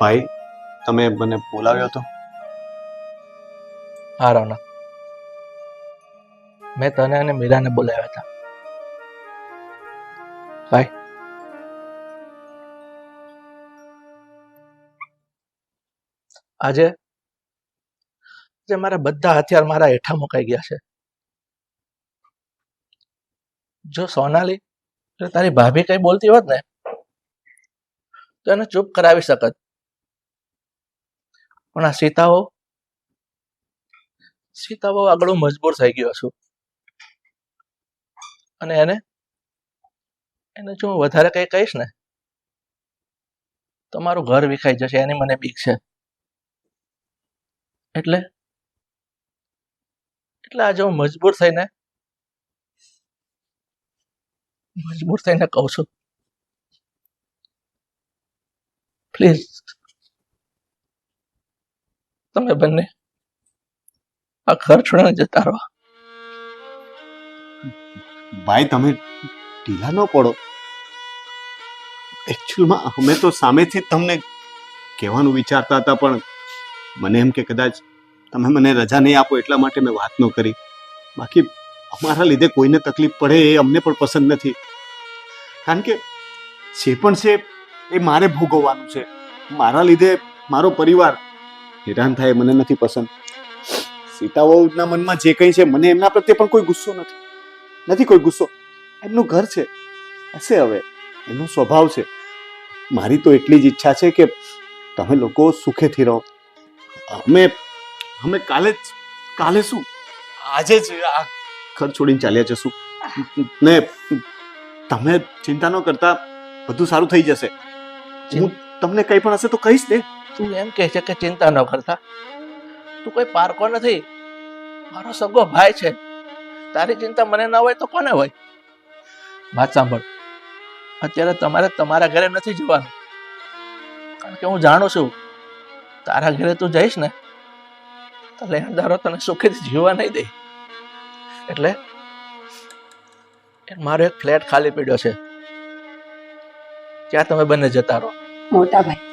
ભાઈ, તમે મને બોલાવ્યો હતો હા, રોનક. મેં તને અને મીરાને બોલાવ્યા હતા. ભાઈ. આજે આજે મારા બધા હથિયાર મારા હેઠા મુકાઈ ગયા છે. જો સોનાલી તારી ભાભી કઈ બોલતી હોત ને, તો એને ચૂપ કરાવી શકત. પણ આ સીતાઓ સીતાઓ આગળ મજબૂર થઈ ગયો છું. અને એને એને જો હું વધારે કંઈ કહીશ ને, તો મારું ઘર વિખાઈ જશે, એની મને બીક છે. એટલે એટલે આજે હું મજબૂર થઈને મજબૂર થઈને કહું છું. પ્લીઝ તમે બંને આ ઘર છોડીને જતા રહો. ભાઈ, તમે ઢીલા ન પડો. એકચ્યુઅલમાં અમે તો સામેથી તમને કહેવાનું વિચારતા હતા, પણ મને એમ કે કદાચ તમે મને રજા નહીં આપો એટલા માટે મેં વાત ન કરી. બાકી અમારા લીધે કોઈને તકલીફ પડે એ અમને પણ પસંદ નથી. કારણ કે જે પણ છે એ મારે ભોગવવાનું છે. મારા લીધે મારો પરિવાર હેરાન થાય, મને નથી પસંદ. સીતાઓના મનમાં જે કંઈ છે, મને એમના પ્રત્યે પણ કોઈ ગુસ્સો નથી. નથી કોઈ ગુસ્સો. એમનું ઘર છે. હશે હવે. એનો સ્વભાવ છે. મારી તો એટલી જ ઈચ્છા છે કે તમે લોકો સુખેથી રહો. અમે અમે કાલે જ, કાલે શું? આજે જ આ ઘર છોડીને ચાલ્યા જશું. ને તમે ચિંતા ન કરતા, બધું સારું થઈ જશે. હું તમને કંઈ પણ હશે તો કહીશ ને. તું એમ કહે છે કે ચિંતા ન કરતા. તું કોઈ પારકો નથી. મારો સગો ભાઈ છે. તારી ચિંતા મને ના હોય તો કોને હોય? વાત સાંભળ. અત્યારે તમારે તમારા ઘરે નથી જવાનું. કારણ કે હું જાણું છું, તારા ઘરે તું જઈશ ને, તો લેણદારો તને સુખી જીવવા નહીં દે. એટલે મારો એક ફ્લેટ ખાલી પડ્યો છે. ત્યાં તમે બંને જતા રહો? મોટા ભાઈ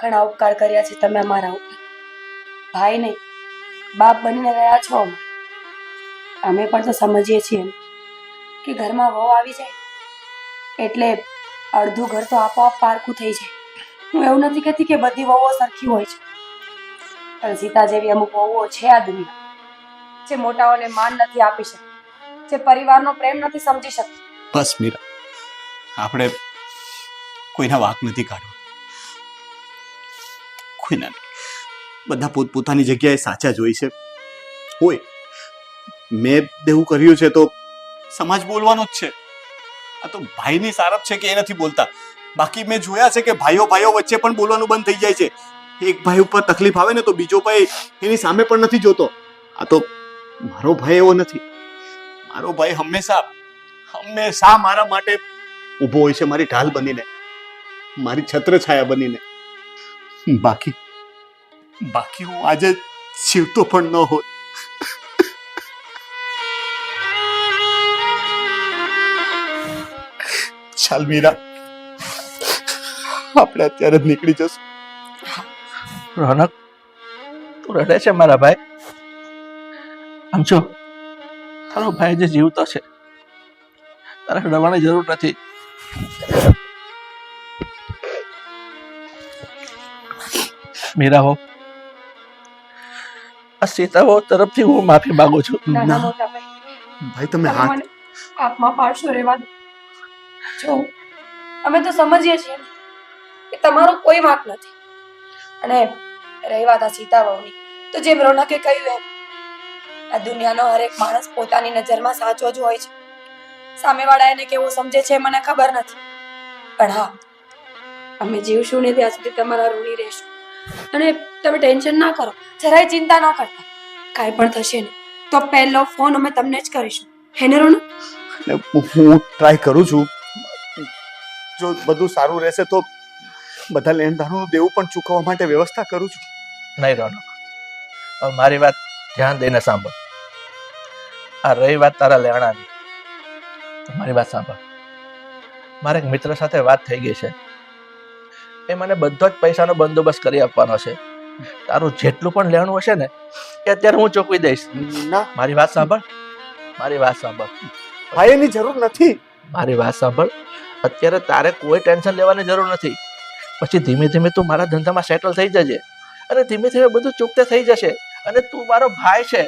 ઘણા ઉપકાર કર્યા છે તમે અમારા ભાઈ નહીં બાપ બનીને રહ્યા છો. અમે. પણ તો સમજીએ છીએ કે ઘરમાં વહુ આવી જાય એટલે અડધું ઘર તો આપોઆપ પારખું થઈ જાય. હું એવું નથી કહેતી કે બધી વહુઓ સરખી હોય છે. પણ સીતા જેવી અમુક વહુઓ છે આ દુનિયા જે મોટાઓને માન નથી આપી શકતી, જે પરિવારનો પ્રેમ નથી સમજી શકતી. બસ મીરા, આપણે કોઈના વાક નથી કાઢવા. કોઈના નહીં. બધા પોતપોતાની જગ્યાએ સાચા જ હોય છે. હોય મેં દેવું કર્યું છે તો સમાજ બોલવાનો જ છે. આ તો ભાઈની સારપ છે કે એ નથી બોલતા. બાકી મેં જોયા છે કે ભાઈઓ ભાઈઓ વચ્ચે પણ બોલવાનું બંધ થઈ જાય છે. એક ભાઈ ઉપર તકલીફ આવે ને તો બીજો ભાઈ એની સામે પણ નથી જોતો. આ તો મારો ભાઈ એવો નથી. મારો ભાઈ હંમેશા હંમેશા મારા માટે ઊભો હોય છે, મારી ઢાલ બનીને. મારી છત્ર છાયા બનીને. બાકી બાકી હું આજે જીવતો પણ ન હોત ચાલ મીરા આપણે અત્યારે જ નીકળી જશું. રોનક તું રડે છે મારા ભાઈ? આમ જો તારો ભાઈ જે જીવતો છે તારે રડવાની જરૂર નથી. મીરા હો? આ સીતાઓ તરફથી હું માફી માંગુ છું. ના. ભાઈ. તમે હાથ મને પાડશો રેવા જો અમે તો સમજીએ છીએ કે તમારો કોઈ વાંક નથી. અને રહી વાત આ સીતા વહુની. તો જેમ રોનકે કહ્યું એમ આ દુનિયાનો હરેક માણસ પોતાની નજરમાં સાચો જ હોય છે. સામેવાળા એને કેવો સમજે છે મને ખબર નથી. પણ હા અમે જીવશું ને ત્યાં સુધી તમારા ઋણી રહેશું. અને તમે ટેન્શન ના કરો જરાય ચિંતા ના કરતા. કાંઈ પણ થશે ને તો પહેલો ફોન અમે તમને જ કરીશું. હે ને હું ટ્રાય કરું છું. જો બધું સારું રહેશે તો બધા લેણદારોનું દેવું પણ ચૂકવવા માટે વ્યવસ્થા કરું છું. નહીં રોનક હવે મારી વાત ધ્યાન દઈને સાંભળ. આ રહી વાત તારા લેણાની. મારી વાત સાંભળ. મારા એક મિત્ર સાથે વાત થઈ ગઈ છે. એ મને બધો જ પૈસાનો બંદોબસ્ત કરી આપવાનો છે. તારું જેટલું પણ લેવાનું હશે ને એ અત્યારે હું ચૂકવી દઈશ. ના. મારી વાત સાંભળ. મારી વાત સાંભળ. ભાઈની જરૂર નથી. મારી વાત સાંભળ. અત્યારે તારે કોઈ ટેન્શન લેવાની જરૂર નથી. પછી ધીમે ધીમે તું મારા ધંધામાં સેટલ થઈ જજે. અને ધીમે ધીમે બધું ચૂકતે થઈ જશે. અને તું મારો ભાઈ છે.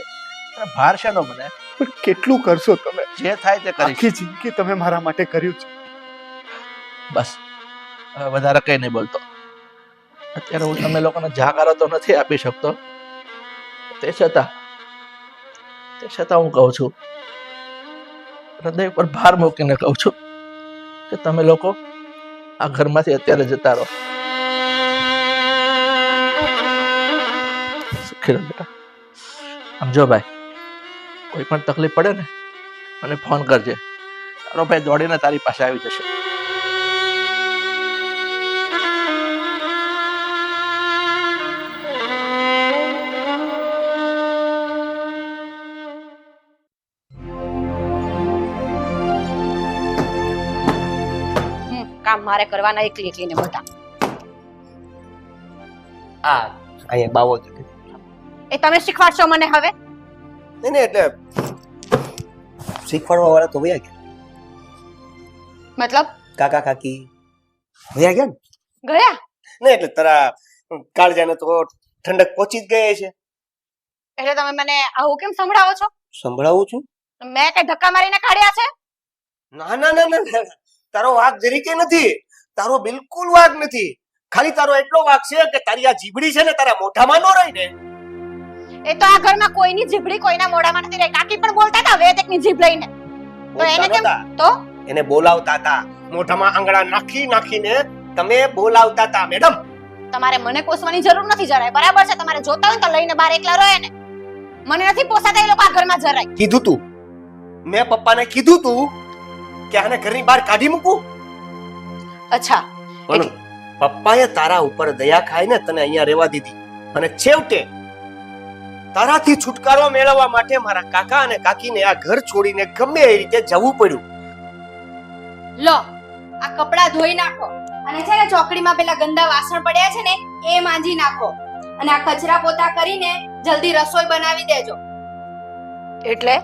અને ભાર છે નો મને. પણ કેટલું કરશો તમે? જે થાય તે કરી આખી જિંદગી તમે મારા માટે કર્યું છે. બસ. વધારે કઈ નહીં બોલતો. અત્યારે હું તમે લોકોને જાકારો તો નથી આપી શકતો. તે છતાં તે છતાં હું કહું છું, હૃદય પર ભાર મૂકીને કહું છું કે તમે લોકો આ ઘરમાંથી અત્યારે જતા રહો. સુખી રહો બેટા. સમજો ભાઈ, કોઈ પણ તકલીફ પડે ને, મને ફોન કરજે. તારો ભાઈ દોડીને તારી પાસે આવી જશે. મારે કરવાના એકલી એકલીને બધા. આ અહીંયા બાવો એ તમે શીખવાડશો મને હવે? નહીં નહીં એટલે શીખવાડવા વાળા તો વયા ગયા. મતલબ? કાકા કાકી વયા ગયા ને? ગયા? નહીં એટલે તારા કાળજાને તો ઠંડક પહોંચી જ ગઈ છે. એટલે તમે મને આવું કેમ સંભળાવો છો? સંભળાવું છું? મેં કઈ ધક્કા મારીને કાઢ્યા છે? ના ના ના ના. તારો વાઘ જરીકે નથી? તારો બિલકુલ વાઘ નથી. ખાલી તારો એટલો વાઘ છે કે તારી આ જીભડી છે ને તારા મોઢામાં નો રહી ને એ તો આ ઘરમાં કોઈની જીભડી કોઈના મોઢામાં નથી રહી. કાકી પણ બોલતા હતા વેદ એકની જીભ લઈને. તો એને કેમ તો? એને બોલાવતા હતા. મોઢામાં આંગળા નાખી નાખીને તમે બોલાવતા હતા મેડમ. તમારે મને કોસવાની જરૂર નથી જરાય. બરાબર છે? તમારે જોતા હોય તો લઈને બહાર એકલા રહે ને મને નથી પોસાતા એ લોકો આ ઘરમાં જરાય. કીધું તું. મેં પપ્પાને કીધું તું કે આને ઘરની બહાર કાઢી મૂકું? અચ્છા. પણ પપ્પાએ તારા ઉપર દયા ખાઈને તને અહીંયા રહેવા દીધી. અને છેવટે તારાથી છુટકારો મેળવવા માટે મારા કાકા અને કાકીને આ ઘર છોડીને ગમે એ રીતે જવું પડ્યું. લો આ કપડા ધોઈ નાખો. અને છે ને ચોકડીમાં પેલા ગંદા વાસણ પડ્યા છે ને એ માંજી નાખો. અને આ કચરા પોતા કરીને જલ્દી રસોઈ બનાવી દેજો. એટલે?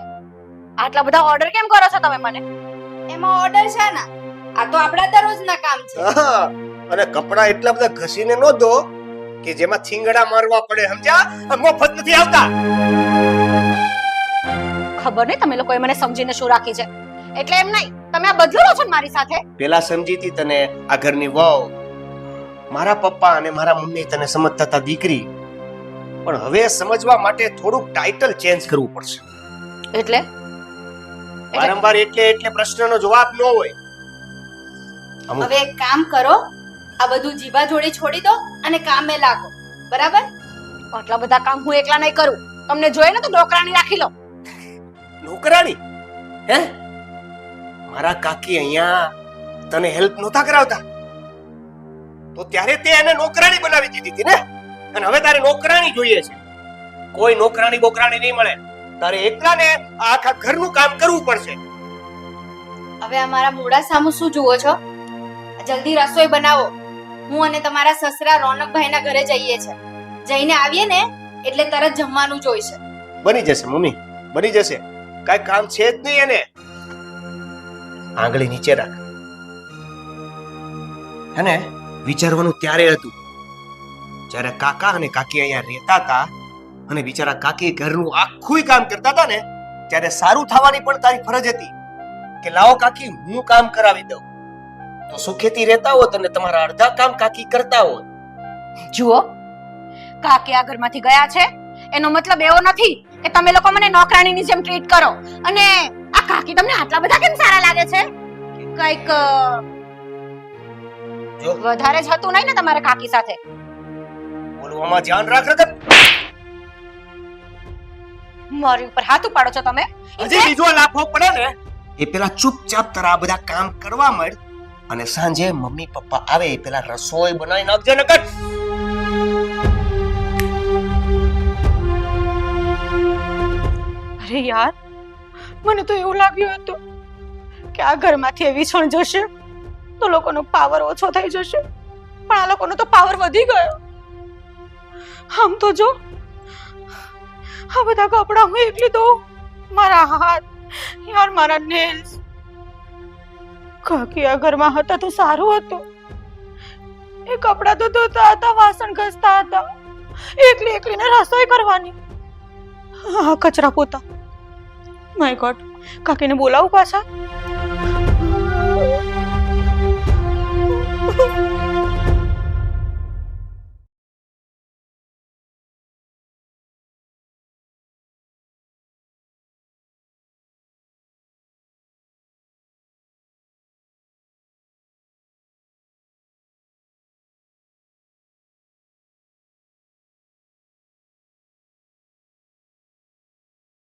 આટલા બધા ઓર્ડર કેમ કરો છો તમે મને? એમાં ઓર્ડર છે ને આ તો આપણા દરરોજના કામ છે. અને કપડા એટલા બધા ઘસીને ન ધો કે જેમાં થીંગડા મારવા પડે સમજ્યા? મફત નથી આવતા. ખબર નહીં તમે લોકોએ મને સમજીને શું રાખી છે. એટલે એમ નહીં તમે આ બદલો છો ને મારી સાથે. પેલા સમજીતી તને આ ઘરની વહુ. મારા પપ્પા અને મારા મમ્મી તને સમજતા હતા દીકરી. પણ હવે સમજવા માટે થોડુંક ટાઇટલ ચેન્જ કરવું પડશે. એટલે? વારંવાર એટલે એટલે પ્રશ્નનો જવાબ ન હોય. હવે એક કામ કરો આ બધું જીભા જોડી છોડી દો અને કામે લાગો. બરાબર? આટલા બધા કામ હું એકલા નહીં કરું. તમને જોઈએ ને તો નોકરાણી રાખી લો. નોકરાણી હે? મારા કાકી અહીંયા તને હેલ્પ નહોતા કરાવતા. તો ત્યારે તે એને નોકરાણી બનાવી દીધી હતી ને? અને હવે તારે નોકરાણી જોઈએ છે. કોઈ નોકરાણી બોકરાણી નહીં મળે. તારે એકલાને આ આખા ઘરનું કામ કરવું પડશે. હવે અમારા મોડા સામું શું જુઓ છો? જલ્દી રસોઈ બનાવો. હું અને તમારા સસરા રોનકભાઈના ઘરે જઈએ છે. જઈને આવીએ ને એટલે તરત જમવાનું જોઈશે. બની જશે મમ્મી બની જશે. કાઈ કામ છે જ નહીં એને. આંગળી નીચે રાખ. અને વિચારવાનું ત્યારે હતું. જ્યારે કાકા અને કાકી અહીંયા રહેતા હતા અને બિચારા કાકી ઘરનું આખું કામ કરતા હતા ને ત્યારે સારું થવાની પણ તારી ફરજ હતી કે લાવો કાકી હું કામ કરાવી દઉં. તો સુખેથી રહેતા હોત અને તમારા અડધા કામ કાકી કરતા હોત. જુઓ કાકી આ ઘરમાંથી ગયા છે એનો મતલબ એવો નથી કે તમે લોકો મને નોકરાણીની જેમ ટ્રીટ કરો. અને આ કાકી તમને આટલા બધા કેમ સારા લાગે છે? કંઈક. વધારે જ હતું નહીં ને તમારા કાકી સાથે? બોલવામાં ધ્યાન રાખ રતન. મારી ઉપર હાથ ઉપાડો છો તમે? હજી બીજો લાફો પડે ને? એ પેલા ચૂપચાપ તારા આ બધા કામ કરવા મળ અને સાંજે મમ્મી પપ્પા આવે એ પેલા રસોઈ બનાવી નાખજે નકર. અરે યાર મને તો એવું લાગ્યું હતું કે આ ઘરમાંથી એવી છણ જશે તો લોકોનો પાવર ઓછો થઈ જશે. પણ આ લોકોનો તો પાવર વધી ગયો. આમ તો જો આ બધા કપડાં હું એકલી તો. મારા હાથ, યાર, મારા નેલ્સ કાકી આ ઘરમાં હતા તો સારું હતું. એ કપડાં તો ધોતા હતા, વાસણ ઘસતા હતા. એકલી એકલીને રસોઈ કરવાની. હા, કચરા પોતા. માય ગોડ કાકીને બોલાવું પાછા?